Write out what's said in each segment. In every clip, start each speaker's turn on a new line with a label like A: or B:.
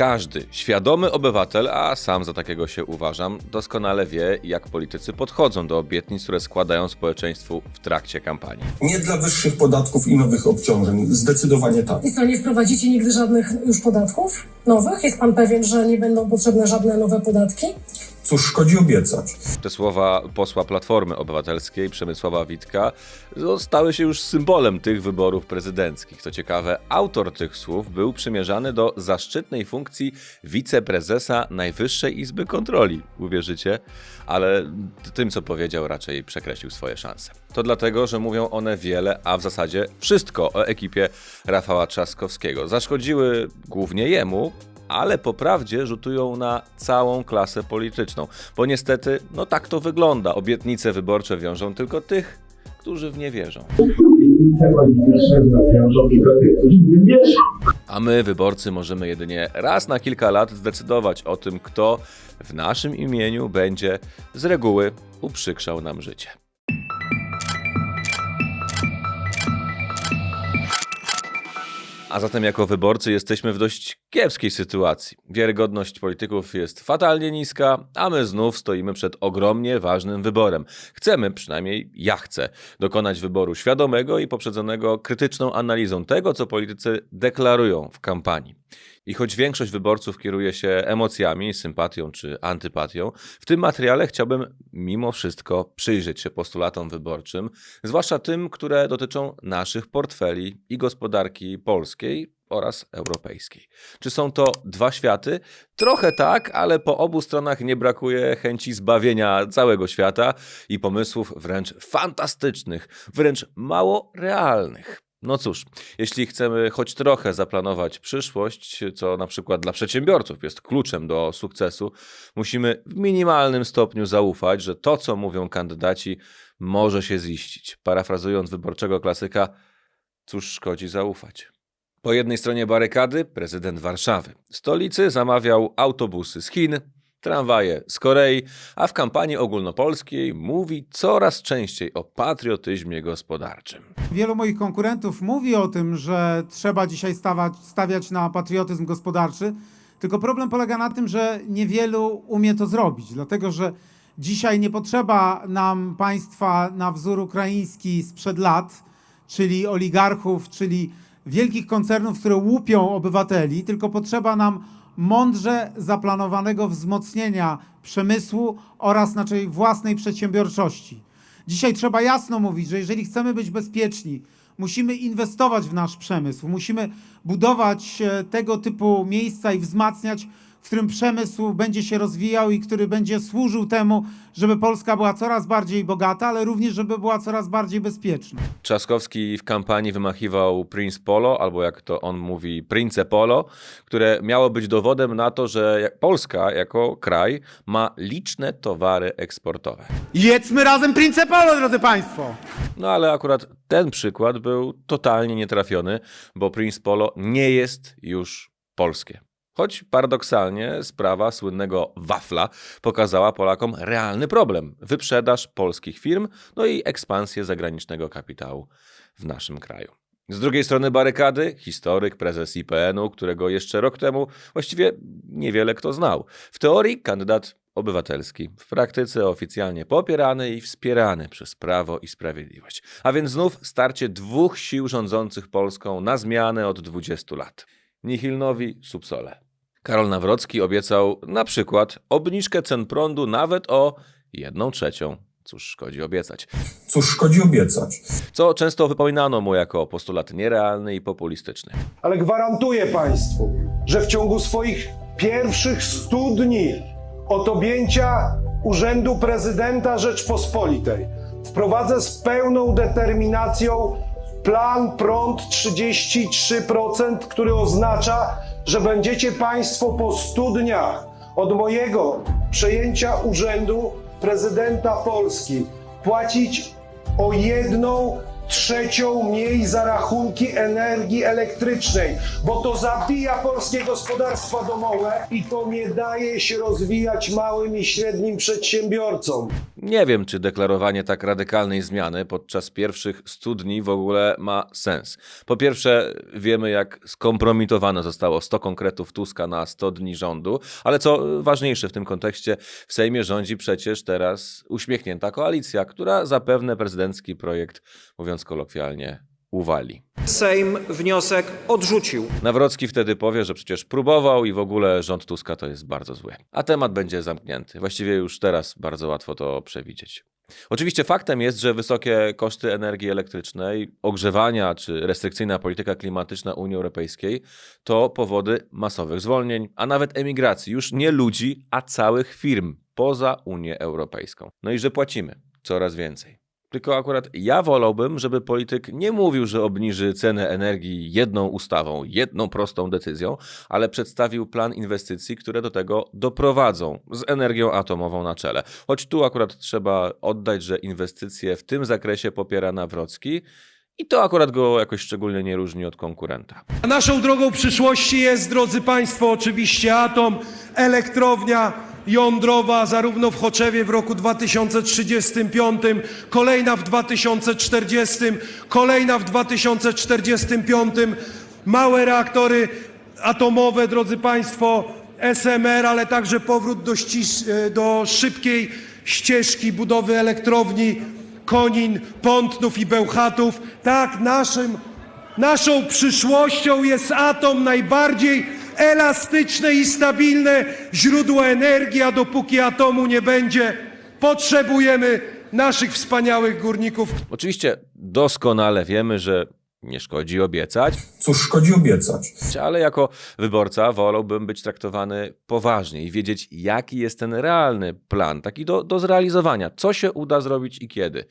A: Każdy świadomy obywatel, a sam za takiego się uważam, doskonale wie, jak politycy podchodzą do obietnic, które składają społeczeństwu w trakcie kampanii.
B: Nie dla wyższych podatków i nowych obciążeń. Zdecydowanie tak.
C: I co, nie wprowadzicie nigdy żadnych już podatków nowych? Jest pan pewien, że nie będą potrzebne żadne nowe podatki?
B: Cóż szkodzi obiecać?
A: Te słowa posła Platformy Obywatelskiej Przemysława Witka stały się już symbolem tych wyborów prezydenckich. Co ciekawe, autor tych słów był przymierzany do zaszczytnej funkcji wiceprezesa Najwyższej Izby Kontroli. Uwierzycie? Ale tym, co powiedział, raczej przekreślił swoje szanse. To dlatego, że mówią one wiele, a w zasadzie wszystko o ekipie Rafała Trzaskowskiego. Zaszkodziły głównie jemu, ale po prawdzie rzutują na całą klasę polityczną. Bo niestety, no tak to wygląda. Obietnice wyborcze wiążą tylko tych, którzy w nie wierzą. A my, wyborcy, możemy jedynie raz na kilka lat zdecydować o tym, kto w naszym imieniu będzie z reguły uprzykrzał nam życie. A zatem jako wyborcy jesteśmy w dość kiepskiej sytuacji. Wiarygodność polityków jest fatalnie niska, a my znów stoimy przed ogromnie ważnym wyborem. Chcemy, przynajmniej ja chcę, dokonać wyboru świadomego i poprzedzonego krytyczną analizą tego, co politycy deklarują w kampanii. I choć większość wyborców kieruje się emocjami, sympatią czy antypatią, w tym materiale chciałbym mimo wszystko przyjrzeć się postulatom wyborczym, zwłaszcza tym, które dotyczą naszych portfeli i gospodarki polskiej oraz europejskiej. Czy są to dwa światy? Trochę tak, ale po obu stronach nie brakuje chęci zbawienia całego świata i pomysłów wręcz fantastycznych, wręcz mało realnych. No cóż, jeśli chcemy choć trochę zaplanować przyszłość, co na przykład dla przedsiębiorców jest kluczem do sukcesu, musimy w minimalnym stopniu zaufać, że to, co mówią kandydaci, może się ziścić. Parafrazując wyborczego klasyka, cóż szkodzi zaufać. Po jednej stronie barykady prezydent Warszawy. Stolicy zamawiał autobusy z Chin, tramwaje z Korei, a w kampanii ogólnopolskiej mówi coraz częściej o patriotyzmie gospodarczym.
D: Wielu moich konkurentów mówi o tym, że trzeba dzisiaj stawać, stawiać na patriotyzm gospodarczy, tylko problem polega na tym, że niewielu umie to zrobić, dlatego że dzisiaj nie potrzeba nam państwa na wzór ukraiński sprzed lat, czyli oligarchów, czyli wielkich koncernów, które łupią obywateli, tylko potrzeba nam mądrze zaplanowanego wzmocnienia przemysłu oraz naszej własnej przedsiębiorczości. Dzisiaj trzeba jasno mówić, że jeżeli chcemy być bezpieczni, musimy inwestować w nasz przemysł, musimy budować e, tego typu miejsca i wzmacniać, w którym przemysł będzie się rozwijał i który będzie służył temu, żeby Polska była coraz bardziej bogata, ale również żeby była coraz bardziej bezpieczna.
A: Trzaskowski w kampanii wymachiwał Prince Polo, albo jak to on mówi, Prince Polo, które miało być dowodem na to, że Polska jako kraj ma liczne towary eksportowe.
D: Jedzmy razem Prince Polo, drodzy Państwo!
A: No ale akurat ten przykład był totalnie nietrafiony, bo Prince Polo nie jest już polskie. Choć paradoksalnie sprawa słynnego wafla pokazała Polakom realny problem wyprzedaż polskich firm, no i ekspansję zagranicznego kapitału w naszym kraju. Z drugiej strony barykady historyk, prezes IPN-u, którego jeszcze rok temu właściwie niewiele kto znał. W teorii kandydat obywatelski, w praktyce oficjalnie popierany i wspierany przez Prawo i Sprawiedliwość. A więc znów starcie dwóch sił rządzących Polską na zmianę od 20 lat. Nihilnowi subsole. Karol Nawrocki obiecał na przykład obniżkę cen prądu nawet o jedną trzecią. Cóż szkodzi obiecać.
B: Cóż szkodzi obiecać?
A: Co często wypominano mu jako postulat nierealny i populistyczny.
E: ale gwarantuję Państwu, że w ciągu swoich pierwszych 100 dni od objęcia Urzędu Prezydenta Rzeczpospolitej wprowadzę z pełną determinacją plan prąd 33%, który oznacza, że będziecie Państwo po 100 dniach od mojego przejęcia Urzędu Prezydenta Polski płacić o jedną trzecią mniej za rachunki energii elektrycznej, bo to zabija polskie gospodarstwa domowe i to nie daje się rozwijać małym i średnim przedsiębiorcom.
A: Nie wiem, czy deklarowanie tak radykalnej zmiany podczas pierwszych 100 dni w ogóle ma sens. Po pierwsze, wiemy, jak skompromitowane zostało 100 konkretów Tuska na 100 dni rządu, ale co ważniejsze w tym kontekście, w Sejmie rządzi przecież teraz uśmiechnięta koalicja, która zapewne prezydencki projekt, mówiąc kolokwialnie, uwali.
F: Sejm wniosek odrzucił.
A: Nawrocki wtedy powie, że przecież próbował i w ogóle rząd Tuska to jest bardzo zły. A temat będzie zamknięty. Właściwie już teraz bardzo łatwo to przewidzieć. Oczywiście faktem jest, że wysokie koszty energii elektrycznej, ogrzewania czy restrykcyjna polityka klimatyczna Unii Europejskiej to powody masowych zwolnień, a nawet emigracji już nie ludzi, a całych firm poza Unię Europejską. No i że płacimy coraz więcej. Tylko akurat ja wolałbym, żeby polityk nie mówił, że obniży cenę energii jedną ustawą, jedną prostą decyzją, ale przedstawił plan inwestycji, które do tego doprowadzą z energią atomową na czele. Choć tu akurat trzeba oddać, że inwestycje w tym zakresie popiera Nawrocki i to akurat go jakoś szczególnie nie różni od konkurenta.
G: Naszą drogą przyszłości jest, drodzy Państwo, oczywiście atom, elektrownia jądrowa, zarówno w Choczewie w roku 2035, kolejna w 2040, kolejna w 2045, małe reaktory atomowe, drodzy Państwo, SMR, ale także powrót do, ścisz, do szybkiej ścieżki budowy elektrowni Konin, Pątnów i Bełchatów. Tak, naszym Naszą przyszłością jest atom, najbardziej elastyczne i stabilne źródło energii, a dopóki atomu nie będzie, potrzebujemy naszych wspaniałych górników,
A: Oczywiście doskonale wiemy, że nie szkodzi obiecać,
B: Cóż szkodzi obiecać?
A: ale jako wyborca wolałbym być traktowany poważnie i wiedzieć, jaki jest ten realny plan, taki do, do zrealizowania, co się uda zrobić i kiedy,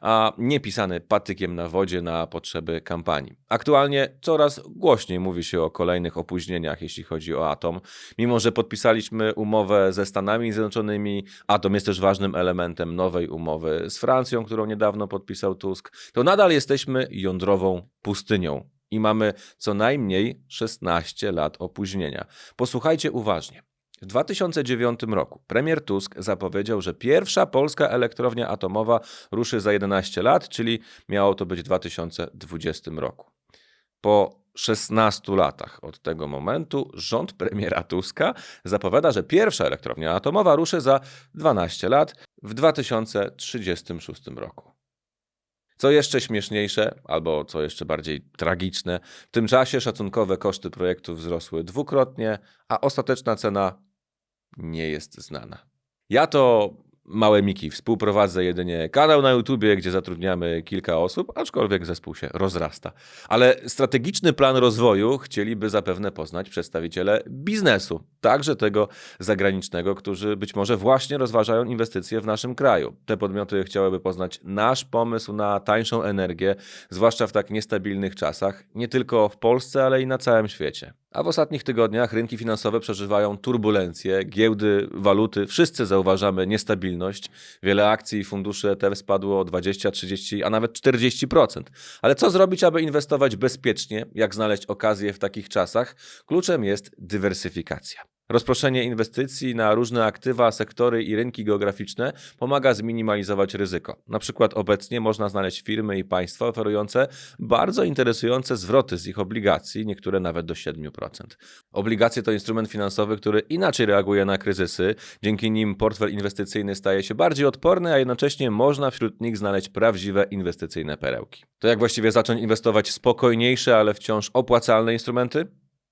A: a nie pisany patykiem na wodzie na potrzeby kampanii. Aktualnie coraz głośniej mówi się o kolejnych opóźnieniach, jeśli chodzi o atom. Mimo, że podpisaliśmy umowę ze Stanami Zjednoczonymi, atom jest też ważnym elementem nowej umowy z Francją, którą niedawno podpisał Tusk, to nadal jesteśmy jądrową pustynią i mamy co najmniej 16 lat opóźnienia. Posłuchajcie uważnie. W 2009 roku premier Tusk zapowiedział, że pierwsza polska elektrownia atomowa ruszy za 11 lat, czyli miało to być w 2020 roku. Po 16 latach od tego momentu rząd premiera Tuska zapowiada, że pierwsza elektrownia atomowa ruszy za 12 lat w 2036 roku. Co jeszcze śmieszniejsze, albo co jeszcze bardziej tragiczne, w tym czasie szacunkowe koszty projektu wzrosły dwukrotnie, a ostateczna cena nie jest znana. Ja to Małe Miki współprowadzę jedynie kanał na YouTubie, gdzie zatrudniamy kilka osób, aczkolwiek zespół się rozrasta. Ale strategiczny plan rozwoju chcieliby zapewne poznać przedstawiciele biznesu, także tego zagranicznego, którzy być może właśnie rozważają inwestycje w naszym kraju. Te podmioty chciałyby poznać nasz pomysł na tańszą energię, zwłaszcza w tak niestabilnych czasach, nie tylko w Polsce, ale i na całym świecie. A w ostatnich tygodniach rynki finansowe przeżywają turbulencje, giełdy, waluty, wszyscy zauważamy niestabilność. Wiele akcji i funduszy ETF spadło o 20, 30, a nawet 40%. Ale co zrobić, aby inwestować bezpiecznie? Jak znaleźć okazję w takich czasach? Kluczem jest dywersyfikacja. Rozproszenie inwestycji na różne aktywa, sektory i rynki geograficzne pomaga zminimalizować ryzyko. Na przykład obecnie można znaleźć firmy i państwa oferujące bardzo interesujące zwroty z ich obligacji, niektóre nawet do 7%. Obligacje to instrument finansowy, który inaczej reaguje na kryzysy. Dzięki nim portfel inwestycyjny staje się bardziej odporny, a jednocześnie można wśród nich znaleźć prawdziwe inwestycyjne perełki. To jak właściwie zacząć inwestować w spokojniejsze, ale wciąż opłacalne instrumenty?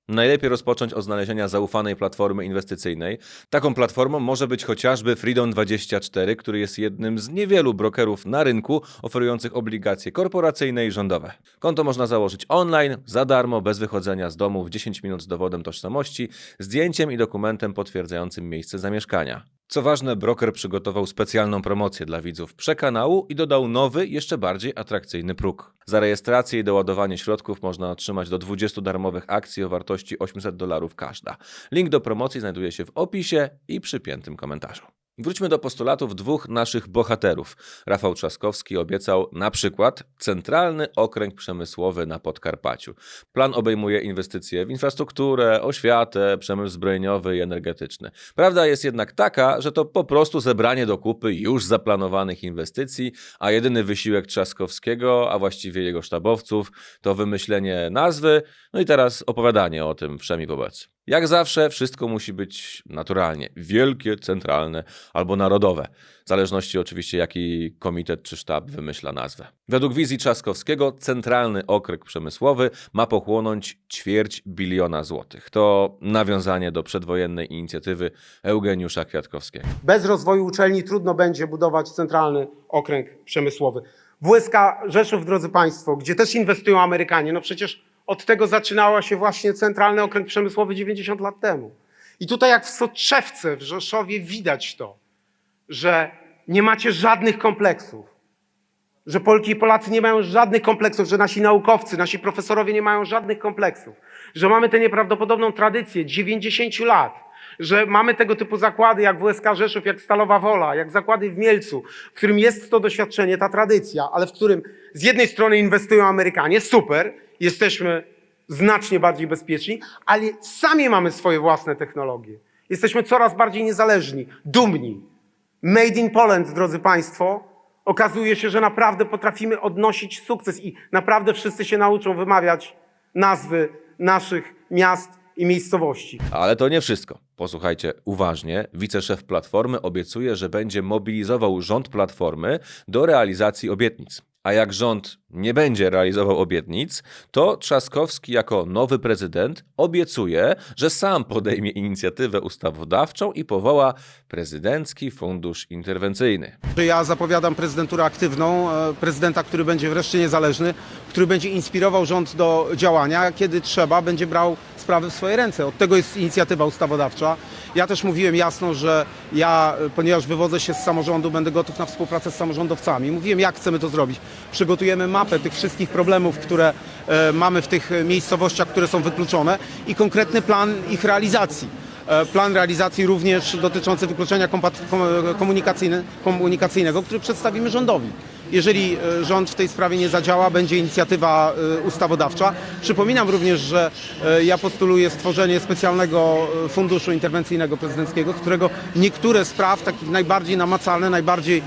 A: Najlepiej rozpocząć od znalezienia zaufanej platformy inwestycyjnej. Taką platformą może być chociażby Freedom24, który jest jednym z niewielu brokerów na rynku oferujących obligacje korporacyjne i rządowe. Konto można założyć online, za darmo, bez wychodzenia z domu, w 10 minut z dowodem tożsamości, zdjęciem i dokumentem potwierdzającym miejsce zamieszkania. Co ważne, broker przygotował specjalną promocję dla widzów przekanału i dodał nowy, jeszcze bardziej atrakcyjny próg. Za rejestrację i doładowanie środków można otrzymać do 20 darmowych akcji o wartości 800 dolarów każda. Link do promocji znajduje się w opisie i przypiętym komentarzu. Wróćmy do postulatów dwóch naszych bohaterów. Rafał Trzaskowski obiecał na przykład centralny okręg przemysłowy na Podkarpaciu. Plan obejmuje inwestycje w infrastrukturę, oświatę, przemysł zbrojeniowy i energetyczny. Prawda jest jednak taka, że to po prostu zebranie do kupy już zaplanowanych inwestycji, a jedyny wysiłek Trzaskowskiego, a właściwie jego sztabowców, to wymyślenie nazwy, no i teraz opowiadanie o tym wszemi wobec. Jak zawsze, wszystko musi być naturalnie. Wielkie, centralne albo narodowe. W zależności oczywiście, jaki komitet czy sztab wymyśla nazwę. Według wizji Trzaskowskiego centralny okręg przemysłowy ma pochłonąć ćwierć biliona złotych. To nawiązanie do przedwojennej inicjatywy Eugeniusza Kwiatkowskiego.
H: Bez rozwoju uczelni trudno będzie budować centralny okręg przemysłowy. WSK Rzeszów, drodzy Państwo, gdzie też inwestują Amerykanie, no przecież od tego zaczynała się właśnie centralny okręg przemysłowy 90 lat temu. I tutaj jak w Soczewce w Rzeszowie widać to, że nie macie żadnych kompleksów, że Polki i Polacy nie mają żadnych kompleksów, że nasi naukowcy, nasi profesorowie nie mają żadnych kompleksów, że mamy tę nieprawdopodobną tradycję 90 lat, że mamy tego typu zakłady jak WSK Rzeszów, jak Stalowa Wola, jak zakłady w Mielcu, w którym jest to doświadczenie, ta tradycja, ale w którym z jednej strony inwestują Amerykanie, super, jesteśmy znacznie bardziej bezpieczni, ale sami mamy swoje własne technologie. Jesteśmy coraz bardziej niezależni, dumni. Made in Poland, drodzy Państwo, okazuje się, że naprawdę potrafimy odnosić sukces i naprawdę wszyscy się nauczą wymawiać nazwy naszych miast i miejscowości.
A: Ale to nie wszystko. Posłuchajcie uważnie. Wiceszef Platformy obiecuje, że będzie mobilizował rząd Platformy do realizacji obietnic. A jak rząd nie będzie realizował obietnic, to Trzaskowski jako nowy prezydent obiecuje, że sam podejmie inicjatywę ustawodawczą i powoła prezydencki fundusz interwencyjny.
D: ja zapowiadam prezydenturę aktywną, e, prezydenta, który będzie wreszcie niezależny, który będzie inspirował rząd do działania, kiedy trzeba, będzie brał sprawy w swoje ręce. Od tego jest inicjatywa ustawodawcza. Ja też mówiłem jasno, że ja, e, ponieważ wywodzę się z samorządu, będę gotów na współpracę z samorządowcami. Mówiłem, jak chcemy to zrobić. Przygotujemy mapę tych wszystkich problemów, które e, mamy w tych miejscowościach, które są wykluczone i konkretny plan ich realizacji. E, Plan realizacji również dotyczący wykluczenia komunikacyjnego, który przedstawimy rządowi. Jeżeli e, rząd w tej sprawie nie zadziała, będzie inicjatywa e, ustawodawcza. Przypominam również, że e, ja postuluję stworzenie specjalnego funduszu interwencyjnego prezydenckiego, z którego niektóre spraw, takich najbardziej namacalne, najbardziej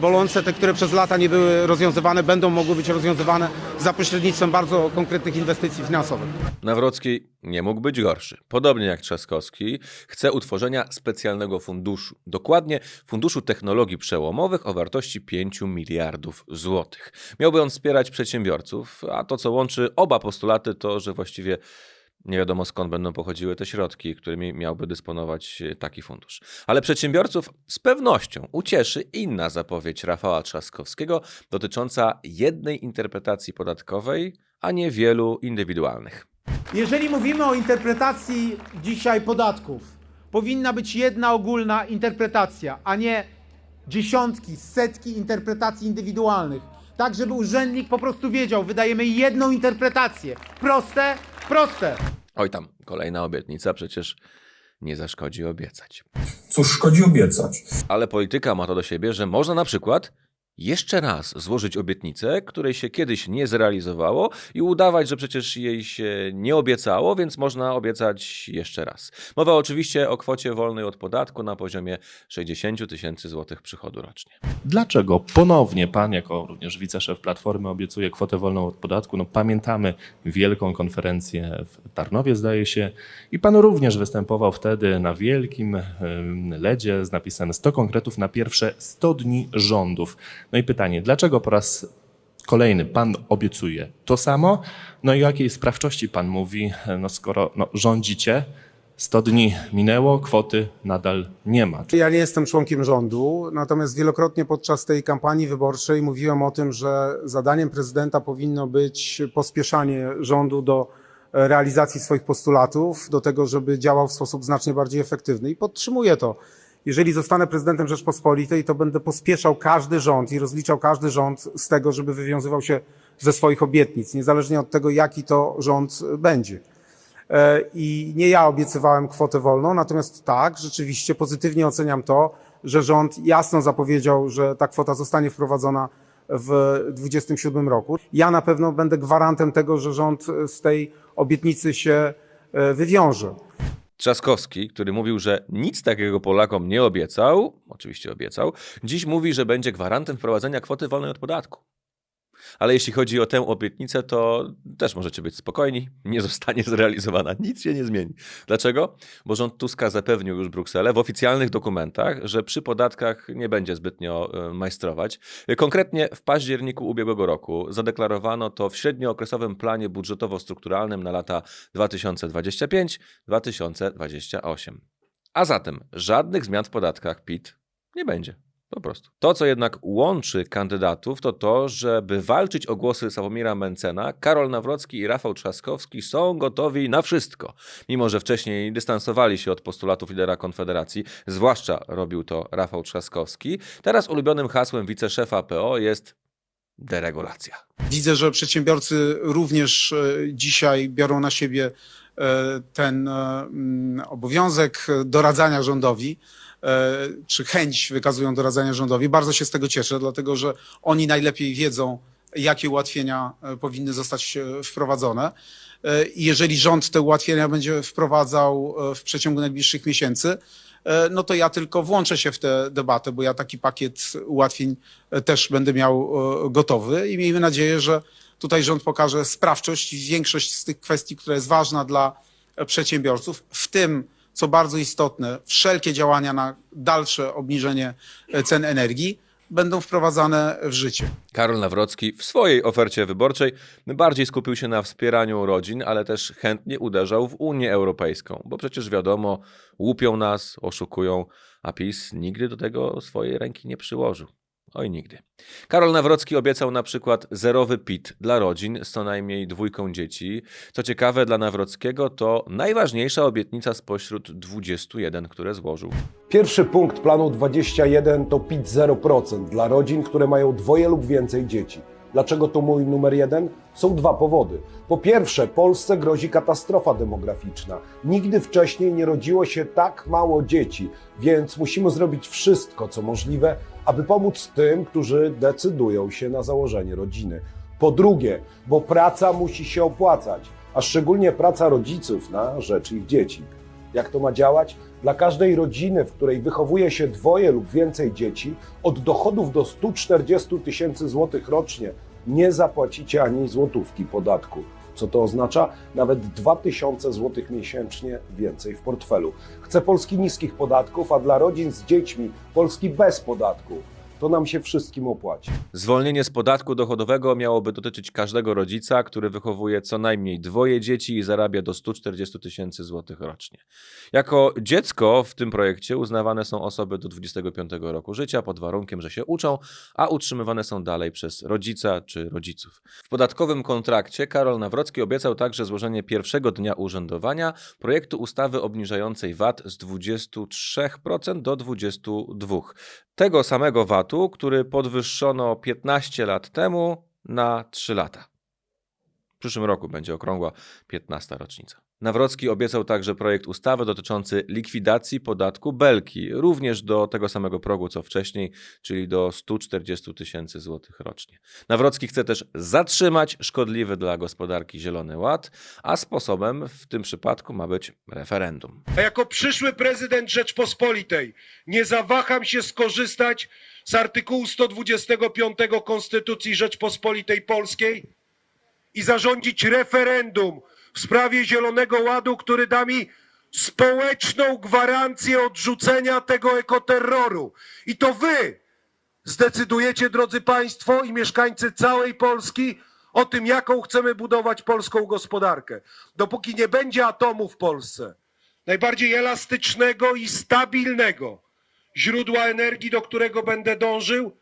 D: bolące, te, które przez lata nie były rozwiązywane, będą mogły być rozwiązywane za pośrednictwem bardzo konkretnych inwestycji finansowych.
A: Nawrocki nie mógł być gorszy. Podobnie jak Trzaskowski, chce utworzenia specjalnego funduszu. Dokładnie Funduszu Technologii Przełomowych o wartości 5 miliardów złotych. Miałby on wspierać przedsiębiorców, a to, co łączy oba postulaty, to, że właściwie nie wiadomo skąd będą pochodziły te środki, którymi miałby dysponować e, taki fundusz. Ale przedsiębiorców z pewnością ucieszy inna zapowiedź Rafała Trzaskowskiego dotycząca jednej interpretacji podatkowej, a nie wielu indywidualnych.
D: Jeżeli mówimy o interpretacji dzisiaj podatków, powinna być jedna ogólna interpretacja, a nie dziesiątki, setki interpretacji indywidualnych. Tak, żeby urzędnik po prostu wiedział, wydajemy jedną interpretację. Proste, proste.
A: Oj tam, kolejna obietnica, przecież nie zaszkodzi obiecać.
B: Cóż szkodzi obiecać?
A: Ale polityka ma to do siebie, że można na przykład jeszcze raz złożyć obietnicę, której się kiedyś nie zrealizowało i udawać, że przecież jej się nie obiecało, więc można obiecać jeszcze raz. Mowa oczywiście o kwocie wolnej od podatku na poziomie 60 tysięcy złotych przychodu rocznie.
I: Dlaczego ponownie pan, jako również wiceszef Platformy, obiecuje kwotę wolną od podatku? No, pamiętamy wielką konferencję w Tarnowie, zdaje się, i pan również występował wtedy na wielkim ledzie z napisem 100 konkretów na pierwsze 100 dni rządów. No i pytanie, dlaczego po raz kolejny pan obiecuje to samo? No i o jakiej sprawczości pan mówi, no skoro no, rządzicie, 100 dni minęło, kwoty nadal nie ma.
H: Ja nie jestem członkiem rządu, natomiast wielokrotnie podczas tej kampanii wyborczej mówiłem o tym, że zadaniem prezydenta powinno być pospieszanie rządu do realizacji swoich postulatów, do tego, żeby działał w sposób znacznie bardziej efektywny. I podtrzymuję to. Jeżeli zostanę prezydentem Rzeczpospolitej, to będę pospieszał każdy rząd i rozliczał każdy rząd z tego, żeby wywiązywał się ze swoich obietnic, niezależnie od tego, jaki to rząd będzie. E, I nie ja obiecywałem kwotę wolną, natomiast tak, rzeczywiście pozytywnie oceniam to, że rząd jasno zapowiedział, że ta kwota zostanie wprowadzona w 2027 roku. Ja na pewno będę gwarantem tego, że rząd z tej obietnicy się e, wywiąże.
A: Trzaskowski, który mówił, że nic takiego Polakom nie obiecał, oczywiście obiecał, dziś mówi, że będzie gwarantem wprowadzenia kwoty wolnej od podatku. Ale jeśli chodzi o tę obietnicę, to też możecie być spokojni, nie zostanie zrealizowana, nic się nie zmieni. Dlaczego? Bo rząd Tuska zapewnił już Brukselę w oficjalnych dokumentach, że przy podatkach nie będzie zbytnio e, majstrować. Konkretnie w październiku ubiegłego roku zadeklarowano to w średniookresowym planie budżetowo-strukturalnym na lata 2025-2028. A zatem żadnych zmian w podatkach PIT nie będzie. Po prostu. To, co jednak łączy kandydatów, to to, żeby walczyć o głosy Sławomira Mencena, Karol Nawrocki i Rafał Trzaskowski są gotowi na wszystko. Mimo, że wcześniej dystansowali się od postulatów lidera Konfederacji, zwłaszcza robił to Rafał Trzaskowski, teraz ulubionym hasłem wiceszefa PO jest deregulacja.
J: Widzę, że przedsiębiorcy również e, dzisiaj biorą na siebie e, ten e, mm, obowiązek doradzania rządowi, czy chęć wykazują doradzania rządowi. Bardzo się z tego cieszę, dlatego że oni najlepiej wiedzą, jakie ułatwienia e, powinny zostać e, wprowadzone. E, jeżeli rząd te ułatwienia będzie wprowadzał e, w przeciągu najbliższych miesięcy, e, no to ja tylko włączę się w tę debatę, bo ja taki pakiet ułatwień e, też będę miał e, gotowy i miejmy nadzieję, że tutaj rząd pokaże sprawczość i większość z tych kwestii, która jest ważna dla e, przedsiębiorców, w tym, co bardzo istotne, wszelkie działania na dalsze obniżenie e, cen energii będą wprowadzane w życie.
A: Karol Nawrocki w swojej ofercie wyborczej bardziej skupił się na wspieraniu rodzin, ale też chętnie uderzał w Unię Europejską, bo przecież wiadomo, łupią nas, oszukują, a PiS nigdy do tego swojej ręki nie przyłożył. Oj, nigdy. Karol Nawrocki obiecał na przykład zerowy PIT dla rodzin z co najmniej dwójką dzieci. Co ciekawe, dla Nawrockiego to najważniejsza obietnica spośród 21, które złożył.
E: Pierwszy punkt planu 21 to PIT 0% dla rodzin, które mają dwoje lub więcej dzieci. Dlaczego to mój numer jeden? Są dwa powody. Po pierwsze, Polsce grozi katastrofa demograficzna. Nigdy wcześniej nie rodziło się tak mało dzieci, więc musimy zrobić wszystko, co możliwe, aby pomóc tym, którzy decydują się na założenie rodziny. Po drugie, bo praca musi się opłacać, a szczególnie praca rodziców na rzecz ich dzieci. Jak to ma działać? Dla każdej rodziny, w której wychowuje się dwoje lub więcej dzieci, od dochodów do 140 tysięcy złotych rocznie nie zapłacicie ani złotówki podatku. Co to oznacza? Nawet 2000 złotych miesięcznie więcej w portfelu. Chcę Polski niskich podatków, a dla rodzin z dziećmi Polski bez podatków. To nam się wszystkim opłaci.
A: Zwolnienie z podatku dochodowego miałoby dotyczyć każdego rodzica, który wychowuje co najmniej dwoje dzieci i zarabia do 140 tysięcy złotych rocznie. Jako dziecko w tym projekcie uznawane są osoby do 25 roku życia pod warunkiem, że się uczą, a utrzymywane są dalej przez rodzica czy rodziców. W podatkowym kontrakcie Karol Nawrocki obiecał także złożenie pierwszego dnia urzędowania projektu ustawy obniżającej VAT z 23% do 22%. Tego samego VAT-u, który podwyższono 15 lat temu na 3 lata. W przyszłym roku będzie okrągła 15 rocznica. Nawrocki obiecał także projekt ustawy dotyczący likwidacji podatku Belki, również do tego samego progu co wcześniej, czyli do 140 tysięcy złotych rocznie. Nawrocki chce też zatrzymać szkodliwy dla gospodarki Zielony Ład, a sposobem w tym przypadku ma być referendum.
G: A jako przyszły prezydent Rzeczpospolitej nie zawaham się skorzystać z artykułu 125 Konstytucji Rzeczpospolitej Polskiej i zarządzić referendum w sprawie Zielonego Ładu, który da mi społeczną gwarancję odrzucenia tego ekoterroru. I to wy zdecydujecie, drodzy Państwo i mieszkańcy całej Polski, o tym, jaką chcemy budować polską gospodarkę. Dopóki nie będzie atomu w Polsce, najbardziej elastycznego i stabilnego źródła energii, do którego będę dążył,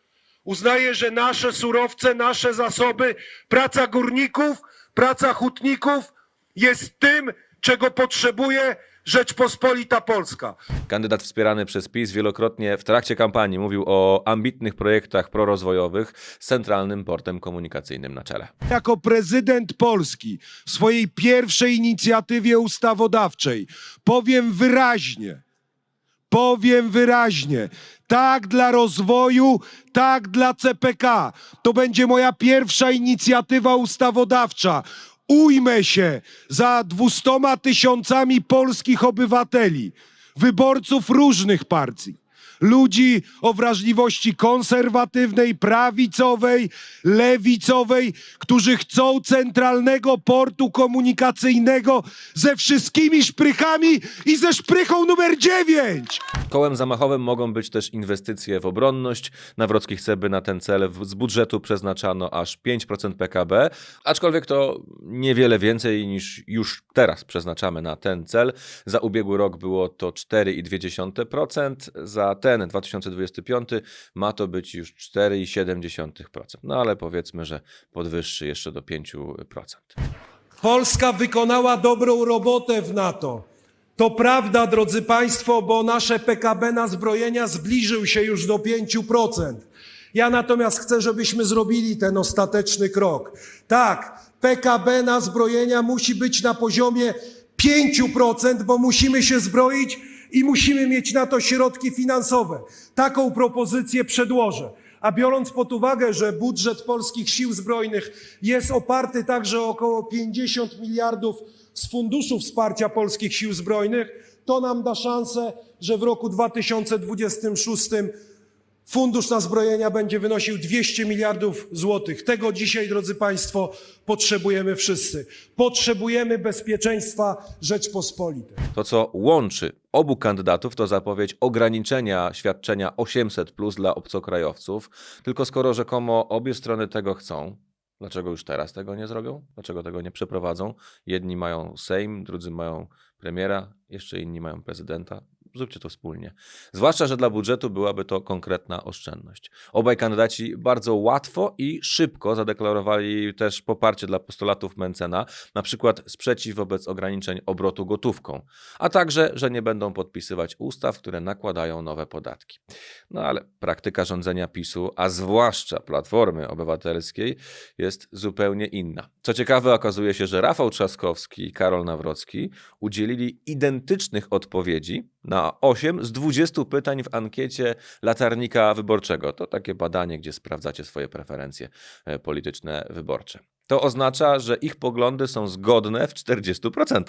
G: uznaję, że nasze surowce, nasze zasoby, praca górników, praca hutników jest tym, czego potrzebuje Rzeczpospolita Polska.
A: Kandydat wspierany przez PiS wielokrotnie w trakcie kampanii mówił o ambitnych projektach prorozwojowych z centralnym portem komunikacyjnym na czele.
G: Jako prezydent Polski w swojej pierwszej inicjatywie ustawodawczej powiem wyraźnie, Powiem wyraźnie, tak dla rozwoju, tak dla CPK. To będzie moja pierwsza inicjatywa ustawodawcza. Ujmę się za dwustoma tysiącami polskich obywateli, wyborców różnych partii. Ludzi o wrażliwości konserwatywnej, prawicowej, lewicowej, którzy chcą centralnego portu komunikacyjnego ze wszystkimi szprychami i ze szprychą numer 9.
A: Kołem zamachowym mogą być też inwestycje w obronność. Nawrocki chce, by na ten cel z budżetu przeznaczano aż 5% PKB, aczkolwiek to niewiele więcej niż już teraz przeznaczamy na ten cel. Za ubiegły rok było to 4,2%, za ten 2025 ma to być już 4,7%. No ale powiedzmy, że podwyższy jeszcze do 5%.
G: Polska wykonała dobrą robotę w NATO. To prawda, drodzy Państwo, bo nasze PKB na zbrojenia zbliżył się już do 5%. Ja natomiast chcę, żebyśmy zrobili ten ostateczny krok. Tak, PKB na zbrojenia musi być na poziomie 5%, bo musimy się zbroić i musimy mieć na to środki finansowe. Taką propozycję przedłożę. A biorąc pod uwagę, że budżet polskich sił zbrojnych jest oparty także o około 50 miliardów z funduszu wsparcia polskich sił zbrojnych, to nam da szansę, że w roku 2026 fundusz na zbrojenia będzie wynosił 200 miliardów złotych. Tego dzisiaj, drodzy Państwo, potrzebujemy wszyscy. Potrzebujemy bezpieczeństwa Rzeczpospolitej.
A: To, co łączy obu kandydatów, to zapowiedź ograniczenia świadczenia 800 plus dla obcokrajowców. Tylko skoro rzekomo obie strony tego chcą, dlaczego już teraz tego nie zrobią? Dlaczego tego nie przeprowadzą? Jedni mają Sejm, drudzy mają premiera, jeszcze inni mają prezydenta. Zróbcie to wspólnie. Zwłaszcza, że dla budżetu byłaby to konkretna oszczędność. Obaj kandydaci bardzo łatwo i szybko zadeklarowali też poparcie dla postulatów Mencena, na przykład sprzeciw wobec ograniczeń obrotu gotówką, a także, że nie będą podpisywać ustaw, które nakładają nowe podatki. No ale praktyka rządzenia PiSu, a zwłaszcza Platformy Obywatelskiej, jest zupełnie inna. Co ciekawe, okazuje się, że Rafał Trzaskowski i Karol Nawrocki udzielili identycznych odpowiedzi na 8 z 20 pytań w ankiecie latarnika wyborczego. To takie badanie, gdzie sprawdzacie swoje preferencje e, polityczne wyborcze. To oznacza, że ich poglądy są zgodne w 40%.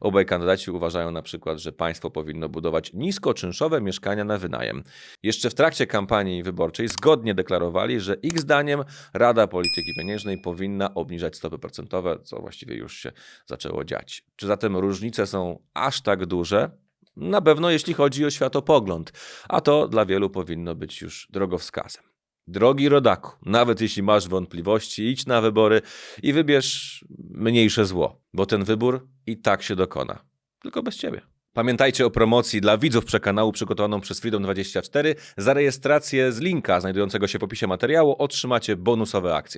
A: Obaj kandydaci uważają na przykład, że państwo powinno budować niskoczynszowe mieszkania na wynajem. Jeszcze w trakcie kampanii wyborczej zgodnie deklarowali, że ich zdaniem Rada Polityki Pieniężnej powinna obniżać stopy procentowe, co właściwie już się zaczęło dziać. Czy zatem różnice są aż tak duże? Na pewno jeśli chodzi o światopogląd, a to dla wielu powinno być już drogowskazem. Drogi rodaku, nawet jeśli masz wątpliwości, idź na wybory i wybierz mniejsze zło, bo ten wybór i tak się dokona. Tylko bez ciebie. Pamiętajcie o promocji dla widzów przekanału przygotowaną przez Freedom24. Za rejestrację z linka znajdującego się w opisie materiału otrzymacie bonusowe akcje.